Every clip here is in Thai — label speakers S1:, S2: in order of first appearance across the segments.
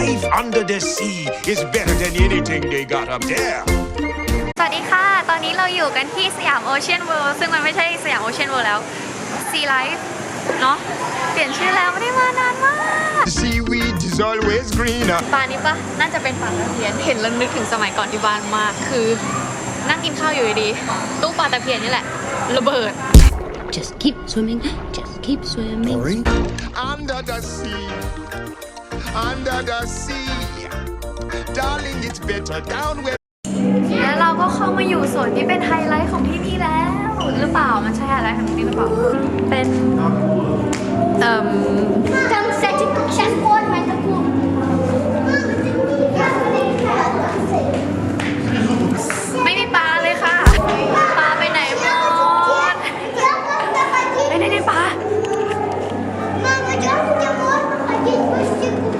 S1: life under the sea is better than anything they got up there.
S2: สวัสดีค่ะ ตอนนี้เราอยู่กันที่สยามโอเชียนเวิลด์ซึ่งมันไม่ใช่สยามโอเชียนเวิลด์แล้ว Sea Life เนาะเปลี่ยนชื่อแล้วไม่ได้มานานมาก
S1: Seaweed is always greener.
S2: ปลานี้ปะน่าจะเป็นปลาตะเพียน เห็นแล้วนึกถึงสมัยก่อนที่บ้านมาก คือนั่งกินข้าวอยู่ดีๆตู้ปลาตะเพียนนี่แหละ ระเบิด
S3: Just keep swimming, just keep swimming.
S1: Under the sea, under the sea. Darling, it's better down where.
S2: แล้วเราก็เข้ามาอยู่ส่วนที่เป็นไฮไลท์ของที่นี่แล้ว หรือเปล่า มันใช่ไฮไลท์ของที่นี่หรือเปล่า เป็น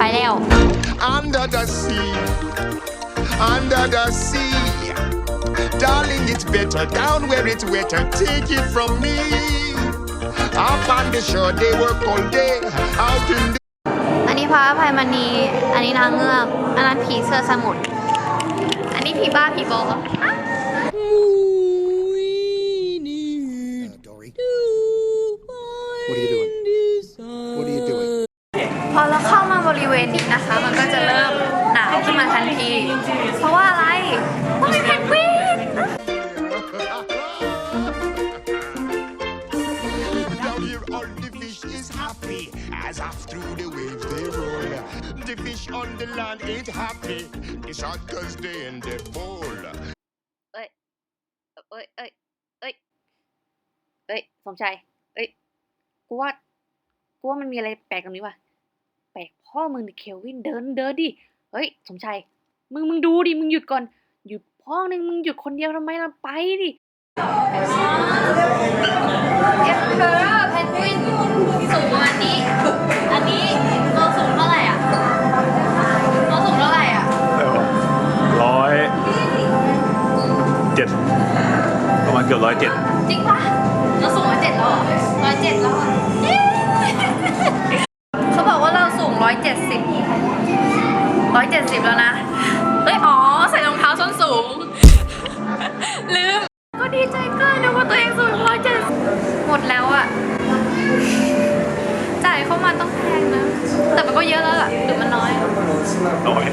S2: ไปแล้ว
S1: Under the sea, under the sea. Darling, it's better down where it's wetter. Take it from me. Up on the shore, they work all day. Out in the
S2: อันนี้พระอภัยมณี อันนี้นางเงือก อันนั้นผีเสื้อสมุทร อันนี้ผีบ้าผีบอ เพราะว่าอะไรเพราะมีเพนกวิน
S1: Down here, all the fish is happy as off through the waves they roll. The fish on the land ain't happy. It's hot cause they in the bowl.
S2: เอ้ย เอ้ย เอ้ย เอ้ย เอ้ย สมชัยเอ้ย กูว่า กูว่ามันมีอะไรแปลกตรงนี้ว่ะ แปลกพ่อมึงดิเคลวินเดินเดินดิ เฮ้ย สมชัย มึงมึงดูดิ มึงหยุดก่อน หยุดพ่อหนึ่งมึงหยุดคนเดียวทำไมล่ะไปดิเอฟเพอร์เพนกวินสูงประมาณนี้ อันนี้ตัวสูงเท่าไหร่อะตัวสูงเท่าไหร่อะ
S4: ร้อยเจ็ดประมาณเกือบร้อยเจ็ด
S2: จริงปะเราสูงร้อยเจ็ดแล้วเหรอร้อยเจ็ดแล้วอะเอ๊ะเขาบอกว่าเราสูงร้อยเจ็ดสิบร้อยเจ็ดสิบแล้วนะ ดีใจเกินนะว่าตัวเองสูงร้อยเจ็ดหมดแล้วอะจ่ายเข้ามาต้องแพงนะ แต่มันก็เยอะแล้วล่ะหรือมันน้อย
S4: ร้อย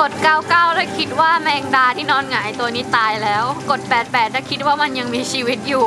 S2: กด 99 ถ้าคิดว่าแมงดาที่นอนหงายตัวนี้ตายแล้ว กด 88 ถ้าคิดว่ามันยังมีชีวิตอยู่